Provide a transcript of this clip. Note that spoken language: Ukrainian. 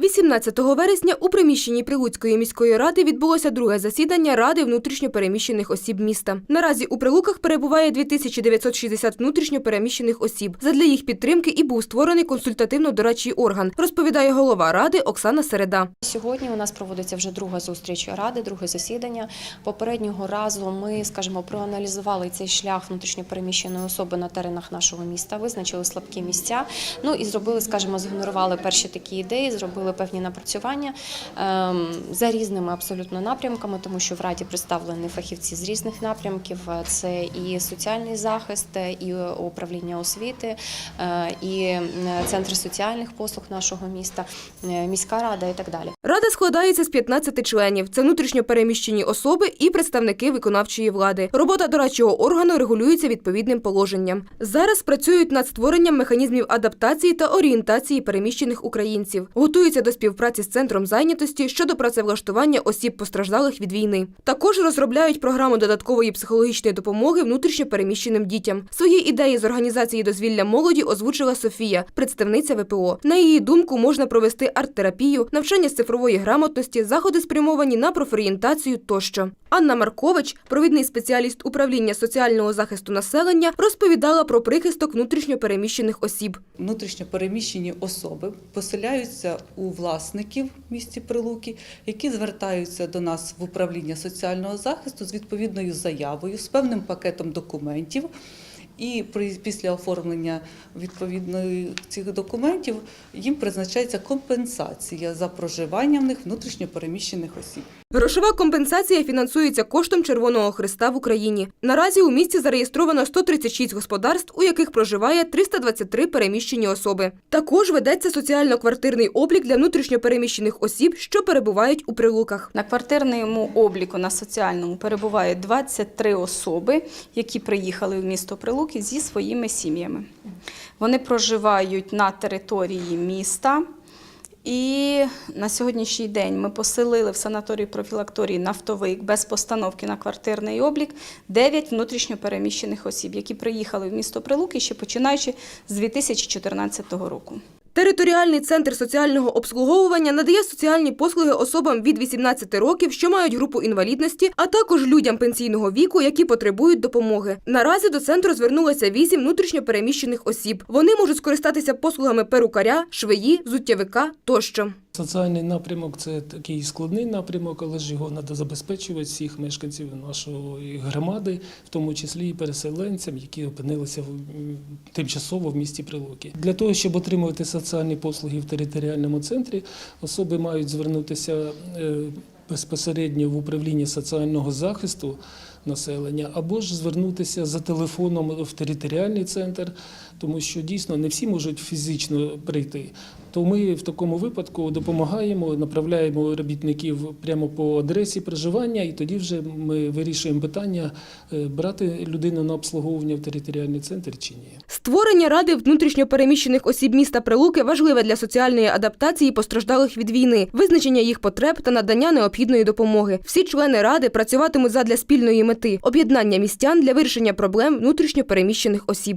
18 вересня у приміщенні Прилуцької міської ради відбулося друге засідання Ради внутрішньопереміщених осіб міста. Наразі у Прилуках перебуває 2960 внутрішньопереміщених осіб. Задля їх підтримки і був створений консультативно-дорадчий орган, розповідає голова ради Оксана Середа. Сьогодні у нас проводиться вже друга зустріч ради, друге засідання. Попереднього разу ми, скажімо, проаналізували цей шлях внутрішньопереміщеної особи на теренах нашого міста, визначили слабкі місця. Ну і зробили, скажімо, згенерували перші такі ідеї, зробили певні напрацювання ем, за різними абсолютно напрямками, тому що в раді представлені фахівці з різних напрямків. Це і соціальний захист, і управління освіти, е, і е, центр соціальних послуг нашого міста, е, міська рада і так далі. Рада складається з 15 членів. Це внутрішньопереміщені особи і представники виконавчої влади. Робота дорадчого органу регулюється відповідним положенням. Зараз працюють над створенням механізмів адаптації та орієнтації переміщених українців. Готуються до співпраці з центром зайнятості щодо працевлаштування осіб постраждалих від війни. Також розробляють програму додаткової психологічної допомоги внутрішньопереміщеним дітям. Свої ідеї з організації дозвілля молоді озвучила Софія, представниця ВПО. На її думку, можна провести арт-терапію, навчання з цифрової грамотності, заходи спрямовані на профорієнтацію тощо. Анна Маркович, провідний спеціаліст управління соціального захисту населення, розповідала про прихисток внутрішньопереміщених осіб. Внутрішньо переміщені особи поселяються у власників місті Прилуки, які звертаються до нас в управління соціального захисту з відповідною заявою, з певним пакетом документів. І після оформлення відповідної цих документів їм призначається компенсація за проживання в них внутрішньо переміщених осіб. Грошова компенсація фінансується коштом Червоного Христа в Україні. Наразі у місті зареєстровано 136 господарств, у яких проживає 323 переміщені особи. Також ведеться соціально-квартирний облік для внутрішньопереміщених осіб, що перебувають у прилуках. На квартирному обліку на соціальному перебуває 23 особи, які приїхали в місто Прилуки зі своїми сім'ями. Вони проживають на території міста. І на сьогоднішній день ми поселили в санаторії профілакторії нафтовик без постановки на квартирний облік 9 внутрішньопереміщених осіб, які приїхали в місто Прилуки ще починаючи з 2014 року. Територіальний центр соціального обслуговування надає соціальні послуги особам від 18 років, що мають групу інвалідності, а також людям пенсійного віку, які потребують допомоги. Наразі до центру звернулося вісім внутрішньопереміщених осіб. Вони можуть скористатися послугами перукаря, швеї, зуттєвика тощо. Соціальний напрямок це такий складний напрямок, але ж його треба забезпечувати всіх мешканців нашої громади, в тому числі і переселенцям, які опинилися в- тимчасово в місті Прилуки. Для того, щоб отримувати соціальні послуги в територіальному центрі, особи мають звернутися е, безпосередньо в управління соціального захисту населення, або ж звернутися за телефоном в територіальний центр, тому що дійсно не всі можуть фізично прийти. То ми в такому випадку допомагаємо, направляємо робітників прямо по адресі проживання, і тоді вже ми вирішуємо питання, е, брати людину на обслуговування в територіальний центр чи ні. Створення ради внутрішньопереміщених осіб міста Прилуки важливе для соціальної адаптації постраждалих від війни, визначення їх потреб та надання необхідної допомоги. Всі члени ради працюватимуть задля спільної мети об'єднання містян для вирішення проблем внутрішньопереміщених осіб.